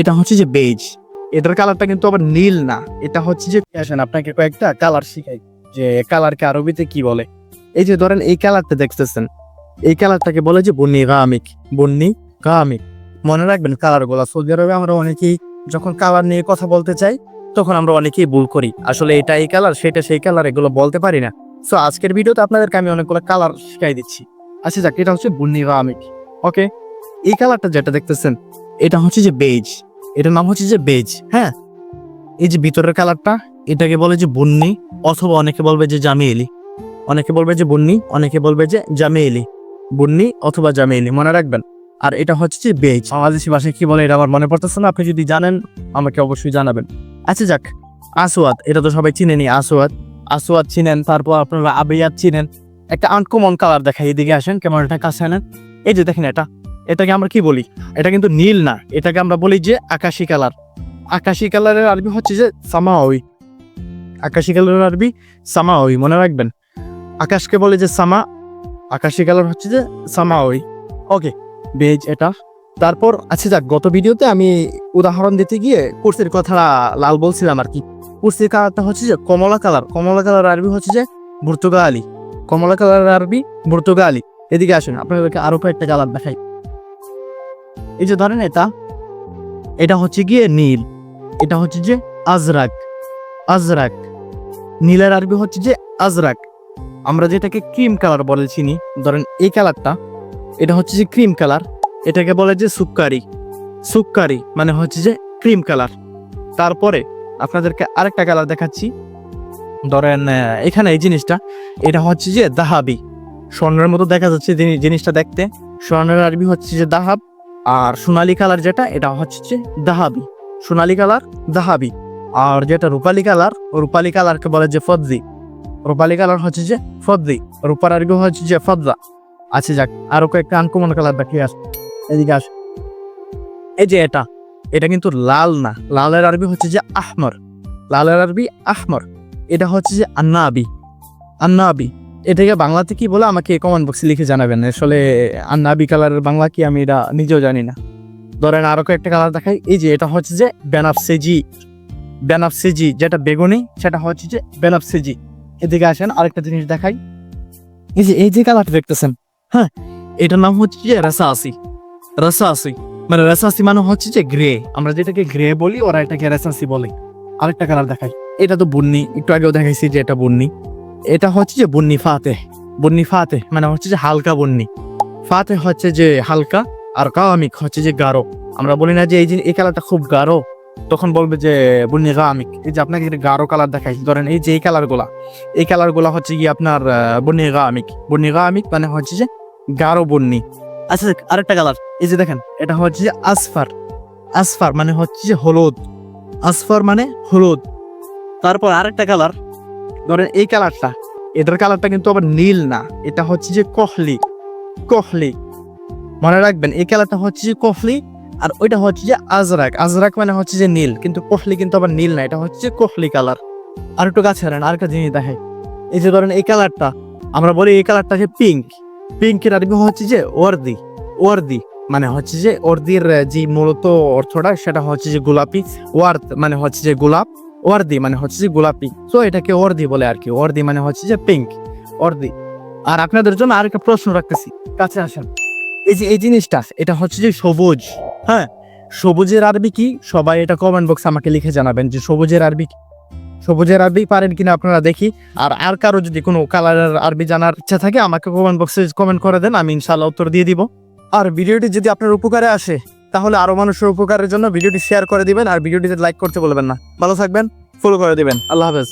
এটা হচ্ছে যে বেজ এটার কালারটা কিন্তু আবার নীল না। এটা হচ্ছে যে আসেন আপনাকে কয়েকটা কালার শিখাই যে কালারকে আরবিতে কি বলে। এই যে ধরেন এই কালারটা দেখতেছেন। এই কালারটাকে বলে যে বন্নি গামিক বন্নি গামিক মনে রাখবেন কালারগুলা সৌদি আরবে আমরা অনেকেই যখন কালার নিয়ে কথা বলতে চাই তখন আমরা অনেকেই ভুল করি। আসলে এটা এই কালার সেটা সেই কালার এগুলো বলতে পারি না। সো আজকের ভিডিওতে আপনাদেরকে আমি অনেকগুলো কালার শিখাই দিচ্ছি। আচ্ছা যাক এটা হচ্ছে বুন্নি গামিক ওকে এই কালারটা যেটা দেখতেছেন এটা হচ্ছে যে বেজ এটার নাম হচ্ছে যে বেজ হ্যাঁ? এই যে ভিতরের কালারটা, এটাকে বলে যে বুন্নি, অথবা অনেকে বলবে যে জামিয়েলি। অনেকে বলবে যে বুন্নি, অনেকে বলবে যে জামিয়েলি। বুন্নি অথবা জামিয়েলি, মনে রাখবেন। আর এটা হচ্ছে যে বেজ। বাংলাদেশি ভাষায় কি বলে, এটা আমার মনে পড়তেছে না, আপনি যদি জানেন, আমাকে অবশ্যই জানাবেন। আচ্ছা যাক আসোয়াদ এটা তো সবাই চিনেনি আসোয়াদ আসোয়াদ চিনেন, তারপর আপনারা আবিয়াত চিনেন। একটা আনকমন কালার দেখাই, এদিকে আসেন এটা কাছে আনেন। এই যে দেখেন এটা এটাকে আমরা কি বলি? এটা কিন্তু নীল না। এটাকে আমরা বলি যে আকাশি কালার। আকাশি কালারের আরবি হচ্ছে যে সামাওই আকাশি কালারের আরবি সামাওই মনে রাখবেন। আকাশকে বলে যে সামা, আকাশি কালার হচ্ছে যে সামাওই ওকে, বেজ এটা। তারপর আচ্ছা যাক, গত ভিডিওতে আমি উদাহরণ দিতে গিয়ে কুর্সির কথা লাল বলছিলাম আর কি। কুর্সির কালারটা হচ্ছে যে কমলা কালার। কমলা কালার আরবি হচ্ছে যে ভর্তুগালি কমলা কালার আরবি ভর্তুগালি এদিকে আসুন, আপনাদেরকে আরও কয়েকটা কালার দেখাই। এই যে ধরেন এটা এটা হচ্ছে গিয়ে নীল, এটা হচ্ছে যে আজরাক আজরাক। নীলের আরবি হচ্ছে যে আজরাক। আমরা যেটাকে ক্রিম কালার বলে চিনি, ধরেন এই কালারটা, এটা হচ্ছে যে ক্রিম কালার, এটাকে বলে যে সুক্কারি। সুক্কারি মানে হচ্ছে যে ক্রিম কালার। তারপরে আপনাদেরকে আরেকটা কালার দেখাচ্ছি। ধরেন এখানে এই জিনিসটা, এটা হচ্ছে যে দাহাবি। স্বর্ণের মতো দেখা যাচ্ছে জিনিসটা দেখতে। স্বর্ণের আরবি হচ্ছে যে দাহাব আর সোনালি কালার যেটা, এটা হচ্ছে দাহাবি। সোনালি কালার, দাহাবি। আর যেটা রূপালি কালার, রূপালি কালারকে বলে যে ফদ্দি। রূপালি কালার হচ্ছে যে ফদ্দি, রূপার আরবি হচ্ছে যে ফদ্দা। আছে যাক, আরও কয়েকটা আনকমন কালার দেখিয়ে আস। এদিকে আস। এই যে এটা এটা কিন্তু লাল না। লালের আরবি হচ্ছে যে আহমর। লালের আরবি আহমর। এটা হচ্ছে যে আন্নাবি। আন্নাবি। এটাকে বাংলাতে কি বলে আমাকে কমেন্ট বক্সে লিখে জানাবেন। আসলে আন্নাবি কালারের বাংলা কি আমি এটা নিজেও জানি না। ধরেন আরও কয়েকটা কালার দেখাই। এই যে এটা হচ্ছে যে বেনাফসেজি। বেনাফসেজি, যেটা বেগুনি, সেটা হচ্ছে যে বেনাফসেজি। এদিকে আসেন, আরেকটা জিনিস দেখাই। এই যে এই যে কালারটা দেখতেছেন হ্যাঁ এটার নাম হচ্ছে যে রাসাসি। রাসাসি মানে রাসাসি মানে হচ্ছে যে গ্রে আমরা যেটাকে গ্রে বলি, ওরা এটাকে রাসাসি বলে। আরেকটা কালার দেখাই। এটা তো বুন্নি, একটু আগেও দেখাইছি যে এটা বুন্নি। এটা হচ্ছে যে বুন্নি ফাতে বুন্নি ফাতে মানে হচ্ছে যে হালকা বন্নি। ফাতে হচ্ছে যে হালকা আর কামিক হচ্ছে যে গাঢ়। আমরা বলি না যে এই এই কালারটা খুব গাঢ়, তখন বলবে যে বুন্নি গামিক এই যে আপনাকে গাঢ় কালার দেখাই ধরেন এই যে এই কালারগুলা এই কালারগুলা হচ্ছে কি আপনার বুন্নি গামিক বুন্নি গামিক মানে হচ্ছে যে গাঢ় বন্নি। আচ্ছা আরেকটা কালার, এই যে দেখেন, এটা হচ্ছে যে আসফার। আসফার মানে হচ্ছে যে হলুদ। আসফার মানে হলুদ। তারপর আরেকটা কালার ধরেন এই কালারটা এটার কালারটা কিন্তু আবার নীল না, এটা হচ্ছে যে কহলি কহলি। মনে রাখবেন, এই কালারটা হচ্ছে যে কহলি আর ওইটা হচ্ছে যে আজরাক। আজরাক মানে হচ্ছে যে নীল, কিন্তু কোহলি কিন্তু আবার নীল না, এটা হচ্ছে কোহলি কালার। আর একটু কাছে আনেন আরেকটা জিনিস দেখাই এই যে ধরেন এই কালারটা, আমরা বলি এই কালারটা যে পিঙ্ক, পিঙ্কের আরবি হচ্ছে যে ওয়ার্দি ওয়ার্দি মানে হচ্ছে যে ওর্দির যে মূলত অর্থটা, সেটা হচ্ছে যে গোলাপি, ওয়ার্দ মানে হচ্ছে যে গোলাপ। ওয়ার্দি মানে হচ্ছে যে গোলাপি। তো এটাকে ওর্দি বলে আর কি ওর্দি মানে হচ্ছে যে পিঙ্ক ওর্দি আর আপনাদের জন্য আর একটা প্রশ্ন রাখতেছি। কাছে আসেন। এই যে, এই জিনিসটা, এটা হচ্ছে যে সবুজ। হ্যাঁ? সবুজের আরবি কি? সবাই এটা কমেন্ট বক্সে আমাকে লিখে জানাবেন যে সবুজের আরবি কি? সবুজের আরবি পারেন কিনা আপনারা দেখি। আর আর কারও যদি কোনো কালারের আরবি জানার ইচ্ছা থাকে, আমাকে কমেন্ট বক্সে কমেন্ট করে দেন, আমি ইনশাল্লাহ উত্তর দিয়ে দিব। আর ভিডিওটি যদি আপনার উপকারে আসে তাহলে আরও মানুষের উপকারের জন্য ভিডিওটি শেয়ার করে দিবেন আর ভিডিওটিতে লাইক করতে বলবেন না। ভালো থাকবেন ফলো করে দিবেন। আল্লাহ হাফেজ।